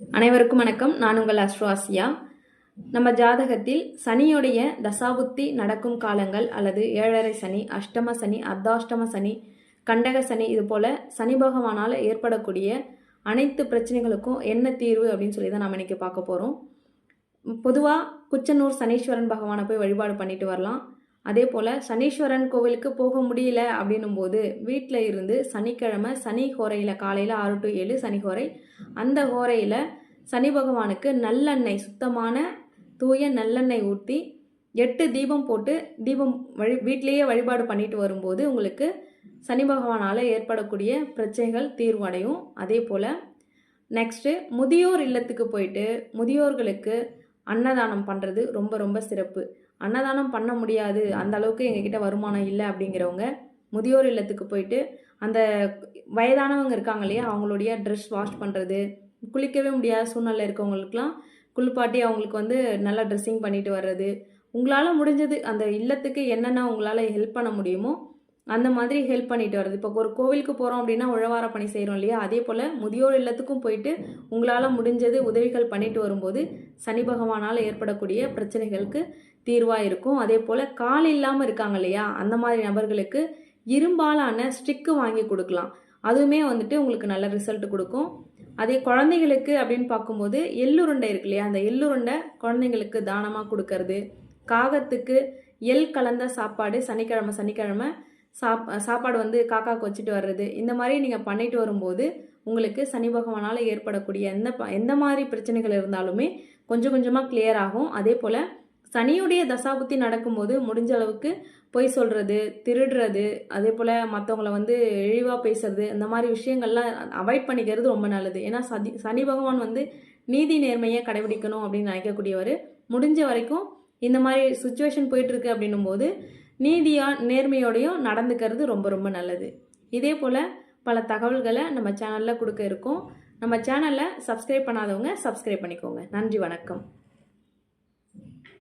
அனைவருக்கும் வணக்கம். நான் உங்கள் அஸ்ட்ரோ நம்ம ஜாதகத்தில் சனியுடைய தசாபுத்தி நடக்கும் காலங்கள் அல்லது ஏழரை சனி அஷ்டம சனி அர்த்தாஷ்டம சனி கண்டக சனி இது போல சனி பகவானால் ஏற்படக்கூடிய அனைத்து பிரச்சனைகளுக்கும் என்ன தீர்வு அப்படின்னு சொல்லி தான் நம்ம இன்னைக்கு பார்க்க போகிறோம் பொதுவாக குச்சனூர் சனீஸ்வரன் பகவானை போய் வழிபாடு பண்ணிட்டு வரலாம். அதே போல் சனீஸ்வரன் கோவிலுக்கு போக முடியல அப்படின்னும் போது வீட்டில் இருந்து சனிக்கிழமை சனி ஹோரையில் காலையில் ஆறு டு ஏழு சனி ஹோரை. அந்த ஹோரையில் சனி பகவானுக்கு நல்லெண்ணெய் சுத்தமான தூய நல்லெண்ணெய் ஊற்றி எட்டு தீபம் போட்டு தீபம் வழி வீட்டிலேயே வழிபாடு பண்ணிட்டு வரும்போது உங்களுக்கு சனி பகவானால் ஏற்படக்கூடிய பிரச்சனைகள் தீர்வடையும். அதே போல் நெக்ஸ்ட்டு முதியோர் இல்லத்துக்கு போயிட்டு முதியோர்களுக்கு அன்னதானம் பண்ணுறது ரொம்ப ரொம்ப சிறப்பு. அன்னதானம் பண்ண முடியாது. அந்த அளவுக்கு எங்ககிட்ட வருமானம் இல்லை அப்படிங்கிறவங்க முதியோர் இல்லத்துக்கு போயிட்டு அந்த வயதானவங்க இருக்காங்க இல்லையா அவங்களுடைய ட்ரெஸ் வாஷ் பண்ணுறது குளிக்கவே முடியாத சூழ்நிலை இருக்கவங்களுக்குலாம் குளிப்பாட்டி அவங்களுக்கு வந்து நல்லா ட்ரெஸ்ஸிங் பண்ணிட்டு வர்றது. உங்களால் முடிஞ்சது அந்த இல்லத்துக்கு என்னென்ன உங்களால் ஹெல்ப் பண்ண முடியுமோ அந்த மாதிரி ஹெல்ப் பண்ணிட்டு வருது இப்போ ஒரு கோவிலுக்கு போகிறோம் அப்படின்னா உழவார பணி செய்கிறோம் இல்லையா? அதே போல் முதியோர் இல்லத்துக்கும் போயிட்டு உங்களால் முடிஞ்சது உதவிகள் பண்ணிட்டு வரும்போது சனி பகவானால் ஏற்படக்கூடிய பிரச்சனைகளுக்கு தீர்வாக இருக்கும். அதே போல் கால் இல்லாமல் இருக்காங்க இல்லையா? அந்த மாதிரி நபர்களுக்கு இரும்பாலான ஸ்டிக்கு வாங்கி கொடுக்கலாம். அதுவுமே வந்துட்டு உங்களுக்கு நல்ல ரிசல்ட் கொடுக்கும். அதே குழந்தைகளுக்கு அப்படின்னு பார்க்கும்போது எள்ளுருண்டை இருக்கு இல்லையா? அந்த எள்ளுருண்டை குழந்தைங்களுக்கு தானமாக கொடுக்கறது? காகத்துக்கு எள் கலந்த சாப்பாடு சனிக்கிழமை சனிக்கிழமை சாப் சாப்பாடு வந்து காக்காவுக்கு வச்சுட்டு வர்றது இந்த மாதிரி நீங்கள் பண்ணிட்டு வரும்போது உங்களுக்கு சனி பகவானால் ஏற்படக்கூடிய எந்த ப எந்த மாதிரி பிரச்சனைகள் இருந்தாலுமே கொஞ்சம் கொஞ்சமாக கிளியர் ஆகும். அதே போல் சனியுடைய தசாபுத்தி நடக்கும்போது முடிஞ்ச அளவுக்கு பொய் சொல்கிறது திருடுறது அதே போல் மற்றவங்கள வந்து இழிவாக பேசுறது இந்த மாதிரி விஷயங்கள்லாம் அவாய்ட் பண்ணிக்கிறது ரொம்ப நல்லது. ஏன்னா சதி சனி பகவான் வந்து நீதி நேர்மையை கடைபிடிக்கணும் அப்படின்னு நினைக்கக்கூடியவர். முடிஞ்ச வரைக்கும் இந்த மாதிரி சுச்சுவேஷன் போயிட்டுருக்கு அப்படின்னும் போது நீதியோ நேர்மையோடையும் நடந்துக்கிறது ரொம்ப ரொம்ப நல்லது. இதே போல் பல தகவல்களை நம்ம சேனலில் கொடுக்க இருக்கோம். நம்ம சேனலை சப்ஸ்கிரைப் பண்ணாதவங்க சப்ஸ்கிரைப் பண்ணிக்கோங்க. நன்றி வணக்கம்.